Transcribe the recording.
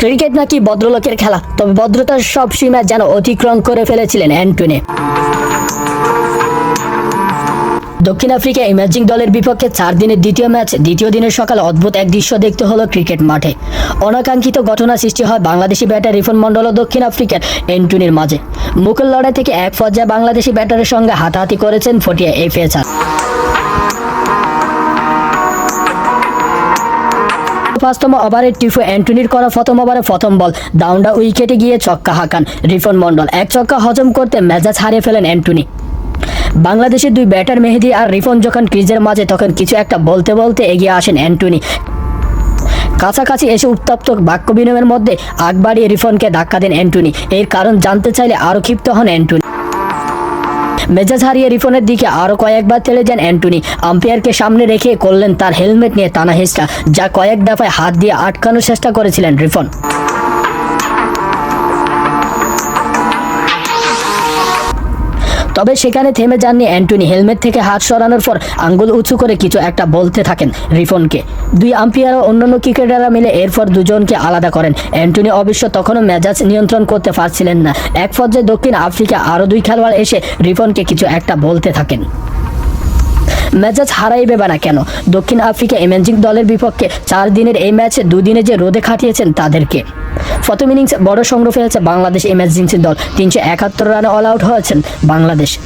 Cricket নাকি ভদ্রলোকের খেলা? তবে ভদ্রতার সব সীমা যেন অতিক্রম করে ফেলেছিলেন অ্যান্টনি। দক্ষিণ আফ্রিকা ইমাজিং দলের বিপক্ষে চার দিনের দ্বিতীয় ম্যাচ, দ্বিতীয় দিনের সকালে অদ্ভুত এক দৃশ্য দেখতে হলো ক্রিকেট মাঠে। অনাকাঙ্ক্ষিত ঘটনা সৃষ্টি হয় বাংলাদেশি ব্যাটার রিফন মণ্ডল ও দক্ষিণ আফ্রিকার এন্টুনির মাঝে। মুকুল লড়াই থেকে এক পর্যায়ে বাংলাদেশি ব্যাটারের সঙ্গে হাতাহাতি করেছেন ফটিয়া এই পাঁচতম ওভারে টিফু অ্যান্টনির করা প্রথম ওভারে প্রথম বল। ডাউনডা উইকেটে গিয়ে ছক্কা হাঁকান রিফন মণ্ডল। এক ছক্কা হজম করতে মেজাজ হারিয়ে ফেলেন অ্যান্টনি। বাংলাদেশের দুই ব্যাটার মেহেদি আর রিফন যখন ক্রিজের মাঝে, তখন কিছু একটা বলতে বলতে এগিয়ে আসেন অ্যান্টনি। কাছাকাছি এসে উত্তপ্ত বাক্য বিনিময়ের মধ্যে আগ বাড়িয়ে রিফনকে ধাক্কা দেন অ্যান্টনি। এর কারণ জানতে চাইলে আরও ক্ষিপ্ত হন অ্যান্টনি। মেজাজ হারিয়ে রিফনের দিকে আরও কয়েকবার তেলে যান অ্যান্টনি। আম্পায়ারকে সামনে রেখে করলেন তার হেলমেট নিয়ে টানা হেসটা যা কয়েক দফায় হাত দিয়ে আটকানোর চেষ্টা করেছিলেন রিফন। তবে সেখানে থেমে যাননি অ্যান্টনি। হেলমেট থেকে হাত সরানোর পর আঙ্গুল উঁচু করে কিছু একটা বলতে থাকেন রিফনকে। দুই আম্পিয়ার ও অন্যান্য ক্রিকেটাররা মিলে এরপর দুজনকে আলাদা করেন। অ্যান্টনি অবশ্য তখনও মেজাজ নিয়ন্ত্রণ করতে পারছিলেন না। এক পর্যায়ে দক্ষিণ আফ্রিকা আরও দুই খেলোয়াড় এসে রিফনকে কিছু একটা বলতে থাকেন। মেজাজ হারাইবে বা না কেন? দক্ষিণ আফ্রিকা ইমেজিং দলের বিপক্ষে চার দিনের এই ম্যাচে দুদিনে যে রোদে খাটিয়েছেন তাদেরকে। প্রথম ইনিংস বড় সংগ্রহ ফেলেছে বাংলাদেশ ইমেজিং দল। তিনশো একাত্তর রানে অল আউট হয়েছেন বাংলাদেশ।